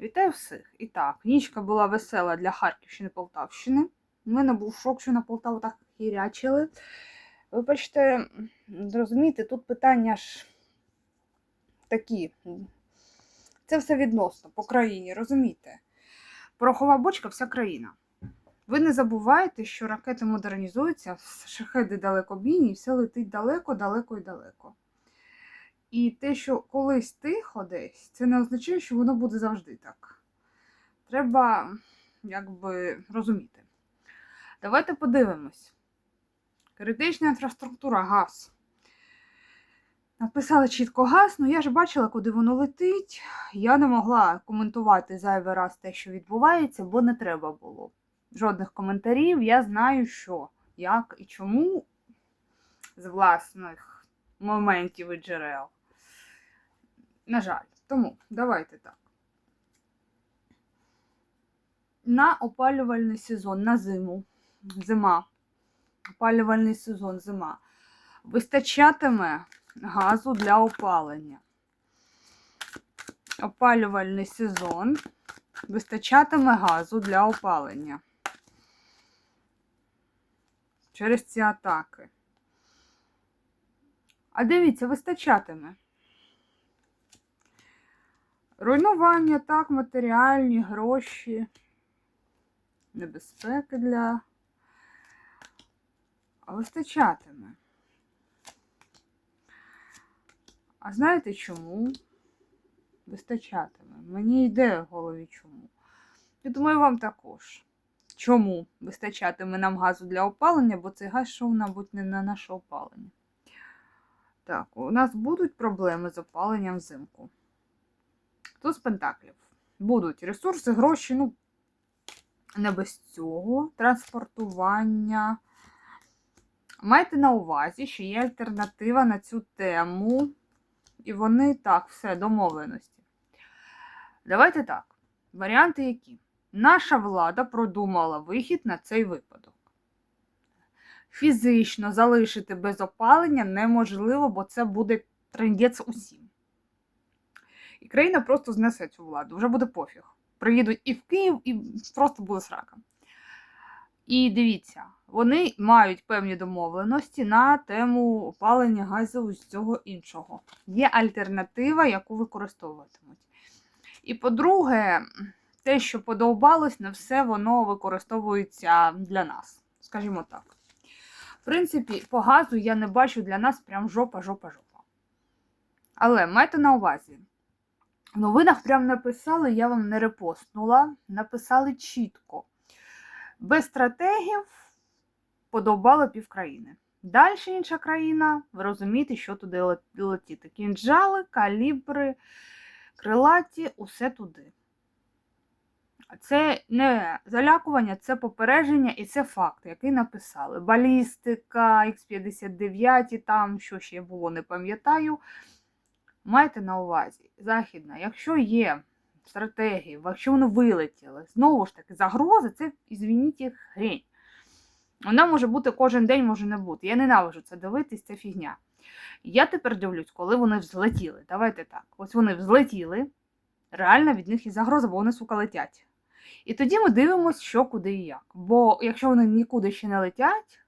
Вітаю всіх. І так, нічка була весела для Харківщини Полтавщини. У мене був шок, що на Полтаву так хірячили. Вибачте, розумієте, тут питання ж такі. Це все відносно по країні, розумієте? Порохова бочка вся країна. Ви не забувайте, що ракети модернізуються, шахеди і все летить далеко, далеко і далеко. І те, що колись тихо десь, це не означає, що воно буде завжди так. Треба, якби, розуміти. Давайте подивимось. Критична інфраструктура газ. Написали чітко газ, ну я ж бачила, куди воно летить. Я не могла коментувати зайвий раз те, що відбувається, бо не треба було. Жодних коментарів. Я знаю, що, як і чому з власних моментів і джерел. На жаль, тому давайте так. На опалювальний сезон, на зиму, зима, опалювальний сезон, зима, вистачатиме газу для опалення. Опалювальний сезон вистачатиме газу для опалення. Через ці атаки. А дивіться, вистачатиме. Руйнування, так, матеріальні гроші, небезпеки для. А вистачатиме. А знаєте чому? Вистачатиме. Мені йде в голові чому. Я думаю, вам також. Чому вистачатиме нам газу для опалення, бо цей газ йшов, мабуть, не на наше опалення. Так, у нас будуть проблеми з опаленням взимку. Туз пентаклів. Будуть ресурси, гроші, ну, не без цього. Транспортування. Майте на увазі, що є альтернатива на цю тему. І вони так, все, домовленості. Давайте так. Варіанти які? Наша влада продумала вихід на цей випадок. Фізично залишити без опалення неможливо, бо це буде трендець усім. І країна просто знесе цю владу, вже буде пофіг. Приїдуть і в Київ, і просто буде срака. І дивіться, вони мають певні домовленості на тему опалення газу з цього іншого. Є альтернатива, яку використовуватимуть. І по-друге, те, що подовбалось, не все воно використовується для нас. Скажімо так. В принципі, по газу я не бачу для нас прям жопа, жопа, жопа. Але майте на увазі. В новинах прям написали, я вам не репостнула. Написали чітко. Без стратегів подовбало півкраїни. Далі інша країна, ви розумієте, що туди летіти. Кінжали, калібри, крилаті, усе туди. Це не залякування, це попередження і це факт, який написали. Балістика, Х-59, там що ще було, не пам'ятаю. Майте на увазі, Західна, якщо є стратегії, якщо вони вилетіли, знову ж таки, загроза це, ізвініть, грень. Вона може бути кожен день, може не бути. Я ненавиджу це дивитись, це фігня. Я тепер дивлюсь, коли вони взлетіли. Давайте так. Ось вони взлетіли, реально від них і загроза, бо вони, сука, летять. І тоді ми дивимося, що, куди і як. Бо якщо вони нікуди ще не летять,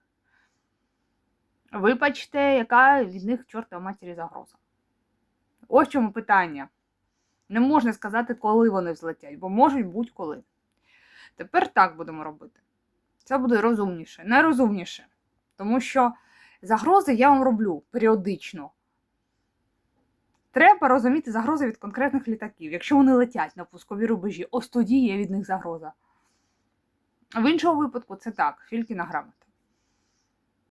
вибачте, яка від них чорта матері загроза. Ось чому питання. Не можна сказати, коли вони взлетять, бо можуть будь-коли. Тепер так будемо робити. Це буде розумніше, найрозумніше. Тому що загрози я вам роблю періодично. Треба розуміти загрози від конкретних літаків. Якщо вони летять на пускові рубежі, ось тоді є від них загроза. В іншому випадку це так, фільки на грамоті.